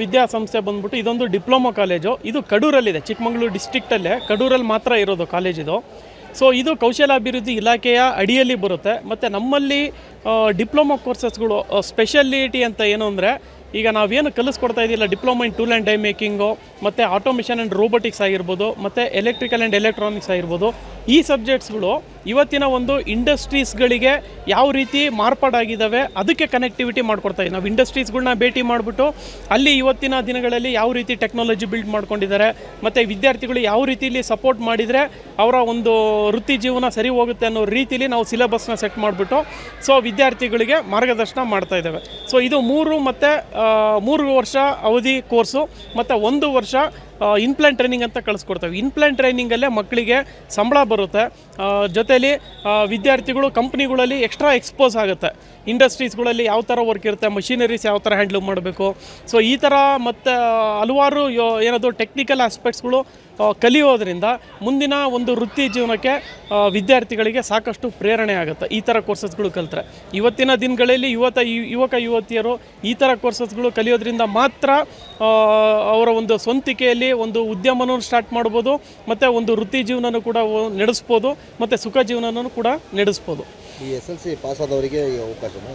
ವಿದ್ಯಾಸಂಸ್ಥೆ ಬಂದ್ಬಿಟ್ಟು ಇದೊಂದು ಡಿಪ್ಲೊಮಾ ಕಾಲೇಜು. ಇದು ಕಡೂರಲ್ಲಿದೆ, ಚಿಕ್ಕಮಗಳೂರು ಡಿಸ್ಟಿಕ್ಟಲ್ಲೇ ಕಡೂರಲ್ಲಿ ಮಾತ್ರ ಇರೋದು ಕಾಲೇಜ್ ಇದು. ಸೊ ಇದು ಕೌಶಲಾಭಿವೃದ್ಧಿ ಇಲಾಖೆಯ ಅಡಿಯಲ್ಲಿ ಬರುತ್ತೆ. ಮತ್ತು ನಮ್ಮಲ್ಲಿ ಡಿಪ್ಲೊಮಾ ಕೋರ್ಸಸ್ಗಳು ಸ್ಪೆಷಾಲಿಟಿ ಅಂತ ಏನು ಅಂದರೆ, ಈಗ ನಾವೇನು ಕಲಿಸ್ಕೊಡ್ತಾ ಇದ್ದಿಲ್ಲ, diploma in tool and die making, ಮತ್ತು ಆಟೋಮೇಷನ್ ಆ್ಯಂಡ್ ರೋಬೋಟಿಕ್ಸ್ ಆಗಿರ್ಬೋದು, ಮತ್ತು ಎಲೆಕ್ಟ್ರಿಕಲ್ ಆ್ಯಂಡ್ ಎಲೆಕ್ಟ್ರಾನಿಕ್ಸ್ ಆಗಿರ್ಬೋದು. ಈ ಸಬ್ಜೆಕ್ಟ್ಸ್ಗಳು ಇವತ್ತಿನ ಒಂದು ಇಂಡಸ್ಟ್ರೀಸ್ಗಳಿಗೆ ಯಾವ ರೀತಿ ಮಾರ್ಪಾಡಾಗಿದ್ದಾವೆ, ಅದಕ್ಕೆ ಕನೆಕ್ಟಿವಿಟಿ ಮಾಡ್ಕೊಡ್ತಾ ಇದ್ದೀವಿ ನಾವು ಇಂಡಸ್ಟ್ರೀಸ್ಗಳನ್ನ ಭೇಟಿ ಮಾಡಿಬಿಟ್ಟು ಅಲ್ಲಿ ಇವತ್ತಿನ ದಿನಗಳಲ್ಲಿ ಯಾವ ರೀತಿ ಟೆಕ್ನಾಲಜಿ ಬಿಲ್ಡ್ ಮಾಡ್ಕೊಂಡಿದ್ದಾರೆ, ಮತ್ತು ವಿದ್ಯಾರ್ಥಿಗಳು ಯಾವ ರೀತಿಲಿ ಸಪೋರ್ಟ್ ಮಾಡಿದರೆ ಅವರ ಒಂದು ವೃತ್ತಿ ಜೀವನ ಸರಿ ಹೋಗುತ್ತೆ ಅನ್ನೋ ರೀತಿಲಿ ನಾವು ಸಿಲೆಬಸ್ನ ಸೆಟ್ ಮಾಡಿಬಿಟ್ಟು ಸೊ ವಿದ್ಯಾರ್ಥಿಗಳಿಗೆ ಮಾರ್ಗದರ್ಶನ ಮಾಡ್ತಾ ಇದ್ದಾವೆ. ಸೊ ಇದು ಮೂರು ಮತ್ತು ಮೂರು ವರ್ಷ ಅವಧಿ ಕೋರ್ಸು ಮತ್ತು ಒಂದು ವರ್ಷ ಇನ್ಪ್ಲಾಂಟ್ ಟ್ರೈನಿಂಗ್ ಅಂತ ಕಳಿಸ್ಕೊಡ್ತೇವೆ. ಇನ್ಪ್ಲಾಂಟ್ ಟ್ರೈನಿಂಗಲ್ಲೇ ಮಕ್ಕಳಿಗೆ ಸಂಬಳ ಬರುತ್ತೆ. ಜೊತೆಯಲ್ಲಿ ವಿದ್ಯಾರ್ಥಿಗಳು ಕಂಪ್ನಿಗಳಲ್ಲಿ ಎಕ್ಸ್ಟ್ರಾ ಎಕ್ಸ್ಪೋಸ್ ಆಗುತ್ತೆ. ಇಂಡಸ್ಟ್ರೀಸ್ಗಳಲ್ಲಿ ಯಾವ ಥರ ವರ್ಕ್ ಇರುತ್ತೆ ಮಷಿನರೀಸ್ ಯಾವ ಥರ ಹ್ಯಾಂಡ್ಲ್ ಮಾಡಬೇಕು. ಸೊ ಈ ಥರ ಮತ್ತು ಹಲವಾರು ಏನದು ಟೆಕ್ನಿಕಲ್ ಆಸ್ಪೆಕ್ಟ್ಸ್ಗಳು ಕಲಿಯೋದ್ರಿಂದ ಮುಂದಿನ ಒಂದು ವೃತ್ತಿ ಜೀವನಕ್ಕೆ ವಿದ್ಯಾರ್ಥಿಗಳಿಗೆ ಸಾಕಷ್ಟು ಪ್ರೇರಣೆ ಆಗುತ್ತೆ. ಈ ಥರ ಕೋರ್ಸಸ್ಗಳು ಕಲಿತ್ರೆ. ಇವತ್ತಿನ ದಿನಗಳಲ್ಲಿ ಯುವತ ಯುವಕ, ಯುವತಿಯರು ಈ ಥರ ಕೋರ್ಸಸ್ಗಳು ಕಲಿಯೋದ್ರಿಂದ ಮಾತ್ರ ಅವರ ಒಂದು ಸ್ವಂತಿಕೆಯಲ್ಲಿ ಒಂದು ಉದ್ಯಮನೂ ಸ್ಟಾರ್ಟ್ ಮಾಡ್ಬೋದು, ಮತ್ತು ಒಂದು ವೃತ್ತಿ ಜೀವನನೂ ಕೂಡ ನಡೆಸ್ಬೋದು, ಮತ್ತು ಸುಖ ಜೀವನನೂ ಕೂಡ ನಡೆಸ್ಬೋದು. ಈ ಎಸ್ ಪಾಸ್ ಆದವರಿಗೆ ಈ ಅವಕಾಶನ?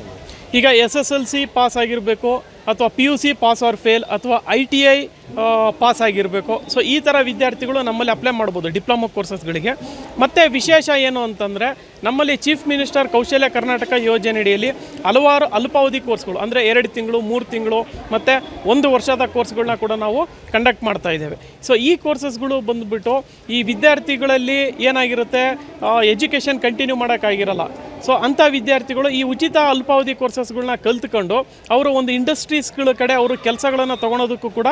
ಈಗ S S L C pass ಆಗಿರಬೇಕು ಅಥವಾ P U C pass or fail ಅಥವಾ ಐ ಟಿ ಐ ಪಾಸ್ ಆಗಿರಬೇಕು ಸೊ ಈ ಥರ ವಿದ್ಯಾರ್ಥಿಗಳು ನಮ್ಮಲ್ಲಿ ಅಪ್ಲೈ ಮಾಡ್ಬೋದು, ಡಿಪ್ಲೊಮಾ ಕೋರ್ಸಸ್ಗಳಿಗೆ. ಮತ್ತು ವಿಶೇಷ ಏನು ಅಂತಂದರೆ, ನಮ್ಮಲ್ಲಿ ಚೀಫ್ ಮಿನಿಸ್ಟರ್ ಕೌಶಲ್ಯ ಕರ್ನಾಟಕ ಯೋಜನೆಯಡಿಯಲ್ಲಿ ಹಲವಾರು ಅಲ್ಪಾವಧಿ ಕೋರ್ಸ್ಗಳು, ಅಂದರೆ ಎರಡು ತಿಂಗಳು, ಮೂರು ತಿಂಗಳು, ಮತ್ತು ಒಂದು ವರ್ಷದ ಕೋರ್ಸ್ಗಳನ್ನ ಕೂಡ ನಾವು ಕಂಡಕ್ಟ್ ಮಾಡ್ತಾ ಇದ್ದೇವೆ. ಸೊ ಈ ಕೋರ್ಸಸ್ಗಳು ಬಂದುಬಿಟ್ಟು ಈ ವಿದ್ಯಾರ್ಥಿಗಳಲ್ಲಿ ಏನಾಗಿರುತ್ತೆ ಎಜುಕೇಷನ್ ಕಂಟಿನ್ಯೂ ಮಾಡೋಕ್ಕಾಗಿರಲ್ಲ. ಸೊ ಅಂಥ ವಿದ್ಯಾರ್ಥಿಗಳು ಈ ಉಚಿತ ಅಲ್ಪಾವಧಿ ಕೋರ್ಸಸ್ಗಳನ್ನ ಕಲ್ತ್ಕೊಂಡು ಅವರು ಒಂದು ಇಂಡಸ್ಟ್ರೀಸ್ಗಳ ಕಡೆ ಅವರು ಕೆಲಸಗಳನ್ನು ತೊಗೊಳೋದಕ್ಕೂ ಕೂಡ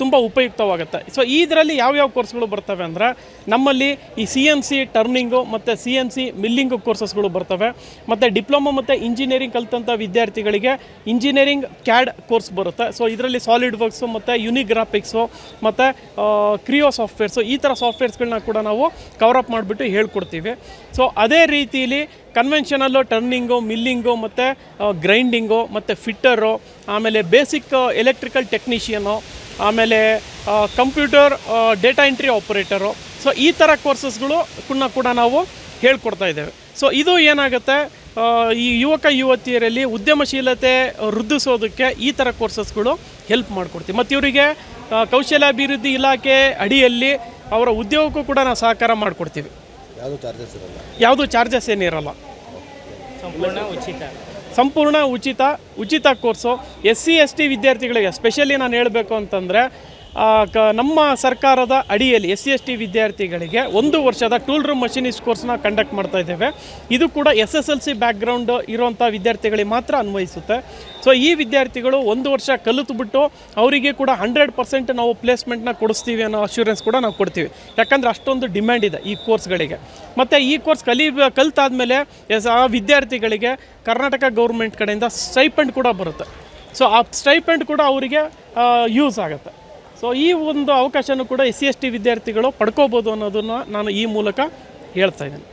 ತುಂಬ ಉಪಯುಕ್ತವಾಗುತ್ತೆ. ಸೊ ಇದರಲ್ಲಿ ಯಾವ್ಯಾವ ಕೋರ್ಸ್ಗಳು ಬರ್ತವೆ ಅಂದರೆ ನಮ್ಮಲ್ಲಿ ಈ ಸಿ ಎನ್ ಸಿ ಟರ್ನಿಂಗು ಮತ್ತು ಸಿ ಎನ್ ಸಿ ಮಿಲ್ಲಿಂಗು ಕೋರ್ಸಸ್ಗಳು ಬರ್ತವೆ. ಮತ್ತು ಡಿಪ್ಲೊಮೊ ಮತ್ತು ಇಂಜಿನಿಯರಿಂಗ್ ಕಲಿತಂಥ ವಿದ್ಯಾರ್ಥಿಗಳಿಗೆ ಇಂಜಿನಿಯರಿಂಗ್ ಕ್ಯಾಡ್ ಕೋರ್ಸ್ ಬರುತ್ತೆ. ಸೊ ಇದರಲ್ಲಿ ಸಾಲಿಡ್ ವರ್ಕ್ಸು ಮತ್ತು ಯುನಿಗ್ರಾಫಿಕ್ಸು ಮತ್ತು ಕ್ರಿಯೋ ಸಾಫ್ಟ್ವೇರ್ಸು ಈ ಥರ ಸಾಫ್ಟ್ವೇರ್ಸ್ಗಳನ್ನ ಕೂಡ ನಾವು ಕವರ್ ಅಪ್ ಮಾಡಿಬಿಟ್ಟು ಹೇಳ್ಕೊಡ್ತೀವಿ. ಸೊ ಅದೇ ರೀತಿಲಿ ಕನ್ವೆನ್ಷನಲ್ಲು ಟರ್ನಿಂಗು ಮಿಲ್ಲಿಂಗು ಮತ್ತು ಗ್ರೈಂಡಿಂಗು ಮತ್ತು ಫಿಟ್ಟರು ಆಮೇಲೆ ಬೇಸಿಕ್ ಎಲೆಕ್ಟ್ರಿಕಲ್ ಟೆಕ್ನಿಷಿಯನು ಆಮೇಲೆ computer data entry operator so ಈ ಥರ ಕೋರ್ಸಸ್ಗಳು ಕೂಡ ಕೂಡ ನಾವು ಹೇಳ್ಕೊಡ್ತಾ ಇದ್ದೇವೆ. ಸೊ ಇದು ಏನಾಗುತ್ತೆ ಈ ಯುವಕ, ಯುವತಿಯರಲ್ಲಿ ಉದ್ಯಮಶೀಲತೆ ವೃದ್ಧಿಸೋದಕ್ಕೆ ಈ ಥರ ಕೋರ್ಸಸ್ಗಳು ಹೆಲ್ಪ್ ಮಾಡಿಕೊಡ್ತೀವಿ. ಮತ್ತು ಇವರಿಗೆ ಕೌಶಲ್ಯಾಭಿವೃದ್ಧಿ ಇಲಾಖೆ ಅಡಿಯಲ್ಲಿ ಅವರ ಉದ್ಯೋಗಕ್ಕೂ ಕೂಡ ನಾವು ಸಹಕಾರ ಮಾಡಿಕೊಡ್ತೀವಿ. ಯಾವುದು ಚಾರ್ಜಸ್ ಇರಲ್ಲ? ಯಾವುದು ಚಾರ್ಜಸ್ ಏನಿರಲ್ಲ ಸಂಪೂರ್ಣ ಉಚಿತ. ಸಂಪೂರ್ಣ ಉಚಿತ ಉಚಿತ course S C S T ವಿದ್ಯಾರ್ಥಿಗಳಿಗೆ ಸ್ಪೆಷಲಿ ನಾನು ಹೇಳಬೇಕು ಅಂತಂದರೆ ಕ, ನಮ್ಮ ಸರ್ಕಾರದ ಅಡಿಯಲ್ಲಿ ಎಸ್ ಸಿ ಎಸ್ ಟಿ ವಿದ್ಯಾರ್ಥಿಗಳಿಗೆ ಒಂದು ವರ್ಷದ ಟೂಲ್ ರೂಮ್ ಮಷಿನಿಸ್ಟ್ ಕೋರ್ಸ್ನ ಕಂಡಕ್ಟ್ ಮಾಡ್ತಾ ಇದ್ದೇವೆ. ಇದು ಕೂಡ S S L C background ಇರುವಂಥ ವಿದ್ಯಾರ್ಥಿಗಳಿಗೆ ಮಾತ್ರ ಅನ್ವಯಿಸುತ್ತೆ. ಸೊ, ಈ ವಿದ್ಯಾರ್ಥಿಗಳು ಒಂದು ವರ್ಷ ಕಲಿತುಬಿಟ್ಟು ಅವರಿಗೆ ಕೂಡ ಹಂಡ್ರೆಡ್ ಪರ್ಸೆಂಟ್ ನಾವು ಪ್ಲೇಸ್ಮೆಂಟ್ನ ಕೊಡಿಸ್ತೀವಿ ಅನ್ನೋ ಅಶ್ಯೂರೆನ್ಸ್ ಕೂಡ ನಾವು ಕೊಡ್ತೀವಿ. ಯಾಕಂದರೆ ಅಷ್ಟೊಂದು ಡಿಮ್ಯಾಂಡ್ ಇದೆ ಈ ಕೋರ್ಸ್ಗಳಿಗೆ. ಮತ್ತು ಈ ಕೋರ್ಸ್ ಕಲಿ, ಕಲಿತಾದ್ಮೇಲೆ ಎಸ್, ಆ ವಿದ್ಯಾರ್ಥಿಗಳಿಗೆ ಕರ್ನಾಟಕ ಗೌರ್ಮೆಂಟ್ ಕಡೆಯಿಂದ ಸ್ಟೈಪೆಂಡ್ ಕೂಡ ಬರುತ್ತೆ. ಸೊ, ಆ ಸ್ಟೈಪೆಂಡ್ ಕೂಡ ಅವರಿಗೆ ಯೂಸ್ ಆಗುತ್ತೆ. ಸೊ ಈ ಒಂದು ಅವಕಾಶನೂ ಕೂಡ ಎಸ್ ಸಿ ಎಸ್ ಟಿ ವಿದ್ಯಾರ್ಥಿಗಳು ಪಡ್ಕೋಬೋದು ಅನ್ನೋದನ್ನು ನಾನು ಈ ಮೂಲಕ ಹೇಳ್ತಾ ಇದ್ದೀನಿ.